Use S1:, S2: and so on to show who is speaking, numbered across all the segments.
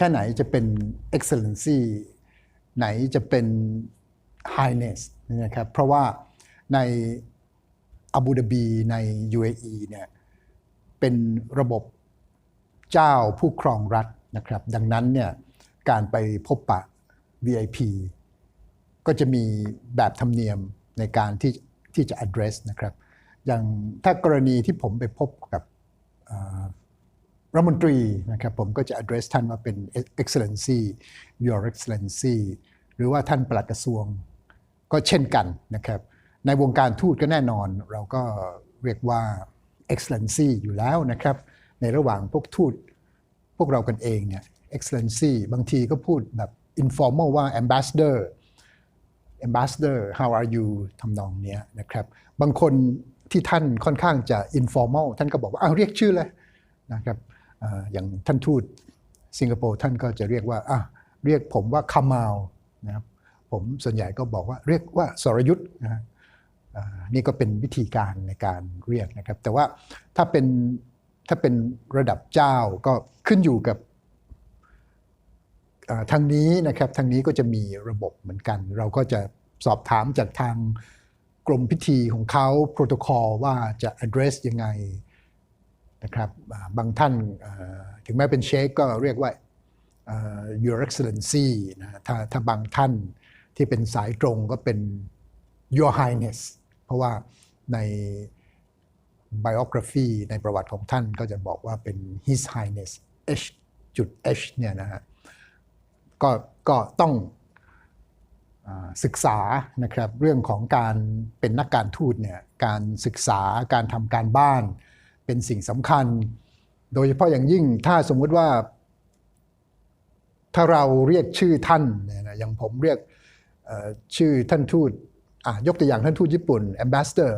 S1: ค่ไหนจะเป็น excellency ไหนจะเป็น highness นะครับเพราะว่าในอาบูดาบีใน UAE เนี่ยเป็นระบบเจ้าผู้ครองรัฐนะครับดังนั้นเนี่ยการไปพบปะ VIP ก็จะมีแบบธรรมเนียมในการที่ที่จะ address นะครับอย่างถ้ากรณีที่ผมไปพบกับ รัฐมนตรีนะครับผมก็จะ address ท่านว่าเป็น excellency your excellency หรือว่าท่านปลัดกระทรวงก็เช่นกันนะครับ ในวงการทูตก็แน่นอน เราก็เรียกว่า excellency อยู่แล้วนะครับ ในระหว่างพวกทูตพวกเรากันเองเนี่ย excellency บางทีก็พูดแบบ informal ว่า ambassador ambassador how are you ทำนองเนี้ยนะครับ บางคนที่ท่านค่อนข้างจะ informal ท่านก็บอกว่าเอาเรียกชื่อเลยนะครับ อย่างท่านทูตสิงคโปร์ท่านก็จะเรียกว่าอะเรียกผมว่าคามาลนะครับผมส่วนใหญ่ก็บอกว่าเรียกว่าสรยุทธ์นะฮะอ่านี่ก็เป็นวิธีการในการเรียกนะครับ แต่ว่าถ้าเป็นถ้าเป็นระดับเจ้าก็ขึ้นอยู่กับทางนี้นะครับทางนี้ก็จะมีระบบเหมือนกัน เราก็จะสอบถามจากทางกรมพิธีของเขาโปรโตคอลว่าจะ address ยังไง นะครับบางท่านถึงแม้เป็นเชคก็เรียกว่า your excellency นะถ้าถ้าบางท่านที่เป็นสายตรงก็เป็น your highness เพราะว่าใน biography ในประวัติของท่านก็จะบอกว่าเป็น his highness h จุด h เนี่ยนะฮะก็ก็ต้องศึกษานะครับเรื่องของการเป็นนักการทูตเนี่ยการศึกษาการทำการบ้าน เป็นสิ่งสำคัญ โดยเฉพาะอย่างยิ่งถ้าสมมุติว่า ถ้าเราเรียกชื่อท่านเนี่ยนะอย่างผมเรียกชื่อท่านทูตยกตัวอย่างท่านทูตญี่ปุ่น Ambassador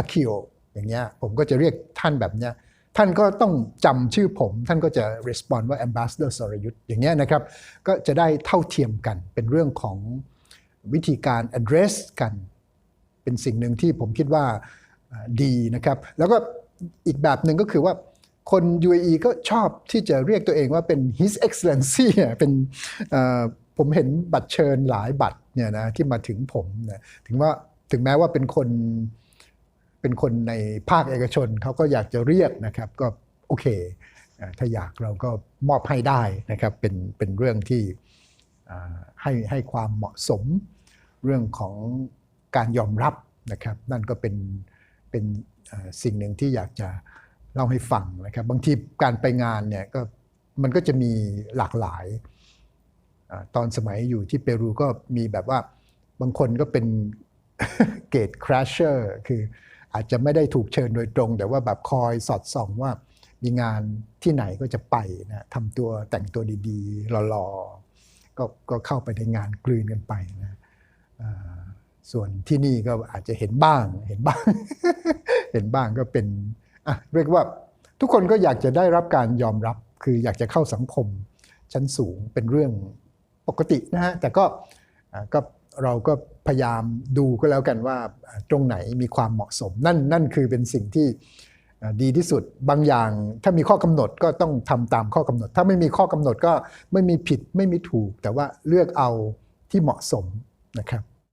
S1: Akio อย่างเงี้ยผมก็จะเรียกท่านแบบเนี้ยท่านก็ต้องจำชื่อผม ท่านก็จะ respond ว่า Ambassador สรยุทธ์อย่างเงี้ยนะครับก็จะได้เท่าเทียมกันเป็นเรื่องของวิธีการ address กัน เป็นสิ่งหนึ่งที่ผมคิดว่าดีนะครับ แล้วก็ อีกแบบหนึ่งก็คือว่าคน UAE ก็ชอบที่จะเรียกตัวเองว่าเป็น His Excellency อะเป็นผมเห็นบัตรเชิญหลายบัตรเนี่ยนะที่มาถึงผมนะถึงว่าถึงแม้ว่าเป็นคนเป็นคนในภาคเอกชนเขาก็อยากจะเรียกนะครับก็โอเค ถ้าอยากเราก็มอบให้ได้นะครับเป็นเป็นเรื่องที่ให้ให้ความเหมาะสมเรื่องของการยอมรับนะครับ นั่นก็เป็น เป็นสิ่งหนึ่งที่อยากจะเล่าให้ฟังนะครับ บางทีการไปงานเนี่ยก็มันก็จะมีหลากหลายอตอนสมัยอยู่ที่เปรูก็มีแบบว่าบางคนก็เป็นเกตคราชเชอร์คืออาจจะไม่ได้ถูกเชิญโดยตรง แต่ว่าแบบคอยสอดส่องว่ามีงานที่ไหนก็จะไปนะทำตัวแต่งตัวดีๆหล่อๆก็ก็เข้าไปในงานกลืนกันไปนะ ส่วนที่นี่ก็อาจจะเห็นบ้างเห็นบ้าง เห็นบ้างก็เป็นอะเรียกว่าทุกคนก็อยากจะได้รับการยอมรับคืออยากจะเข้าสังคมชั้นสูงเป็นเรื่องปกตินะฮะแต่ก็ก็เราก็พยายามดูก็แล้วกันว่าตรงไหนมีความเหมาะสม นั่นนั่นคือเป็นสิ่งที่ดีที่สุดบางอย่าง ถ้ามีข้อกำหนดก็ต้องทำตามข้อกำหนด ถ้าไม่มีข้อกำหนดก็ไม่มีผิดไม่มีถูก แต่ว่าเลือกเอาที่เหมาะสมนะครับ